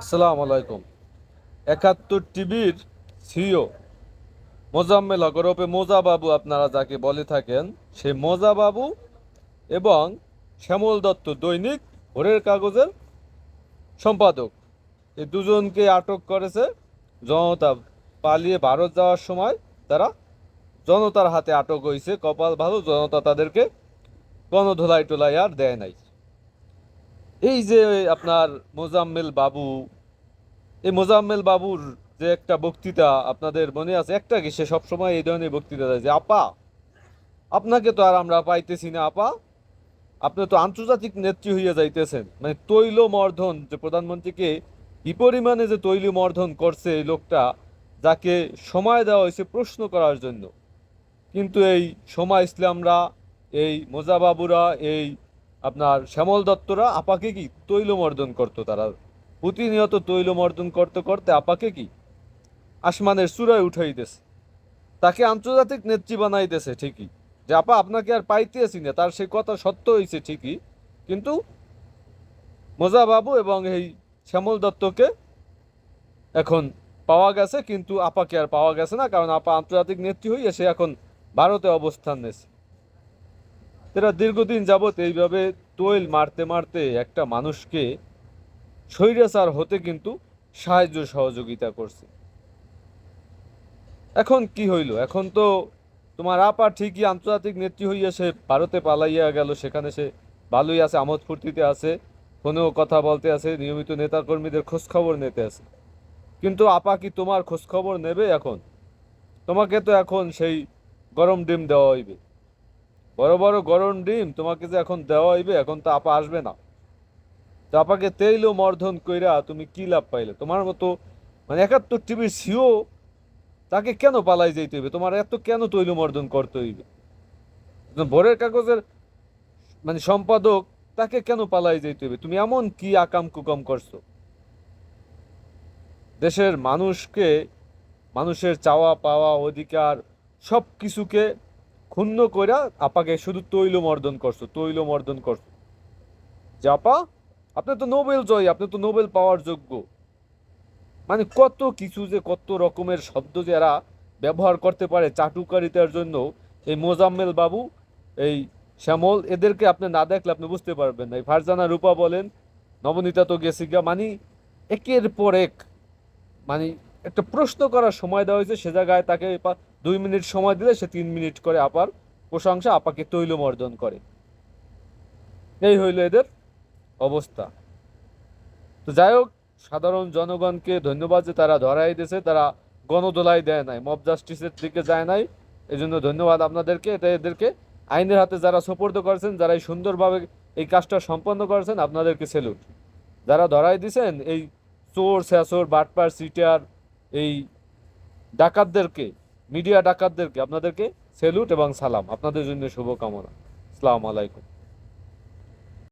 আসসালামু আলাইকুম। একাত্তর টিভির সিও মোজাম্মেল ওরফে মোজা বাবু আপনারা যাকে বলে থাকেন সেই মোজা বাবু এবং শ্যামল দত্ত দৈনিক ভোরের কাগজের সম্পাদক। এই দুজনকে আটক করেছে জনতা পালিয়ে ভারত যাওয়ার সময়। তারা জনতার হাতে আটক হয়েছে, কপাল ভালো, জনতা তাদেরকে গণধোলাই টোলাই আর দেয় নাই। এই যে আপনার মোজাম্মেল বাবু, এই মোজাম্মেল বাবুর যে একটা বক্তৃতা আপনাদের মনে আছে? একটা কি সে সবসময় এই ধরনের বক্তৃতা দেয় যে, আপা, আপনাকে তো আর আমরা পাইতেছি না, আপা। আপনি তো আন্তর্জাতিক নেত্রী হইয়া যাইতেছেন। মানে তৈল মর্ধন যে প্রধানমন্ত্রীকে কি পরিমাণে যে তৈল মর্ধন করছে এই লোকটা, যাকে সময় দেওয়া হয়েছে প্রশ্ন করার জন্য। কিন্তু এই সময় ইসলামরা, এই মোজাবাবুরা, এই আপনার শ্যামল দত্তরা আপাকে কি তৈলমর্দন করতো তারা? প্রতিনিয়ত তৈলমর্দন করতে করতে আপাকে কি? আসমানের চূড়ায় উঠাইতেছে। তাকে আন্তর্জাতিক নেত্রী বানাইতেছে ঠিকই। যে আপা আপনাকে আর পাইতেছি না, তার সেই কথা সত্য হয়েছে ঠিকই। কিন্তু মোজা বাবু এবং এই শ্যামল দত্তকে এখন পাওয়া গেছে, কিন্তু আপাকে আর পাওয়া গেছে না, কারণ আপা আন্তর্জাতিক নেত্রী হইয়া সে এখন ভারতে অবস্থান নেছে এরা দীর্ঘদিন যাবৎ এইভাবে তৈল মারতে মারতে একটা মানুষকে স্বৈরাচার হতে কিন্তু সাহায্য সহযোগিতা করছে। এখন কি হইল? এখন তো তোমার আপা ঠিকই আন্তর্জাতিক নেত্রী হইয়া সে ভারতে পালাইয়া গেল, সেখানে সে ভালোই আছে, আমোদ ফুর্তিতে আছে, ফোনেও কথা বলতে আছে, নিয়মিত নেতাকর্মীদের খোঁজ খবর নিতে আছে। কিন্তু আপা কি তোমার খোঁজ খবর নেবে এখন? তোমাকে তো এখন সেই গরম ডিম দেওয়া হইবে। বড় বড় গরম ডিম তোমাকে যে এখন দেওয়া হইবে এখন তো আপা আসবে না। তো আপাকে তেইল মর্ধন কইরা তুমি কি লাভ পাইলে? তোমার মতো মানে একাত্তর টিভির সিও তাকে কেন পালাই যাইতে হইবে? তোমার এত কেন তৈল মর্দন করতে হইবে? ভোরের কাগজের মানে সম্পাদক তাকে কেন পালাই যাইতে হইবে? তুমি এমন কি আকাম কুকাম করছ? দেশের মানুষকে, মানুষের চাওয়া পাওয়া অধিকার সব কিছুকে ক্ষুণ্ণ কইরা আপাকে শুধু তৈল মর্দন করছ তৈল মর্দন করছ। যে আপা, আপনি তো নোবেল জয়, আপনি তো নোবেল পাওয়ার যোগ্য। মানে কত কিছু যে কত রকমের শব্দ যে এরা ব্যবহার করতে পারে চাটুকারিতার জন্য। এই মোজাম্মেল বাবু, এই শ্যামল, এদেরকে আপনি না দেখলে আপনি বুঝতে পারবেন না। এই ফারজানা রূপা বলেন, নবনীতা তো গেছিগা মানে একের পর এক মানে একটা প্রশ্ন করার সময় দেওয়া হয়েছে, সে জায়গায় তাকে দুই মিনিট সময় দিলে সে তিন মিনিট করে আপার প্রশংসা আপাকে তৈলমর্দন করে। এই হইল এদের অবস্থা। তো যাই হোক, সাধারণ জনগণকে ধন্যবাদ যে তারা ধরাই দিয়েছে, তারা গণদোলাই দেয় নাই, মব জাস্টিসের দিকে যায় নাই। এই জন্য ধন্যবাদ আপনাদেরকে, এটা এদেরকে। আইনের হাতে যারা সোপর্দ করেছেন যারা এই সুন্দরভাবে এই কাজটা সম্পন্ন করেছেন, আপনাদেরকে সেলুট। যারা ধরাই দিছেন এই চোর স্যাচোর বাটপার সিটার এই ডাকাতদেরকে মিডিয়া ডাকাতদেরকে আপনাদেরকে সেলুট এবং সালাম। আপনাদের জন্য শুভকামনা। সালাম আলাইকুম।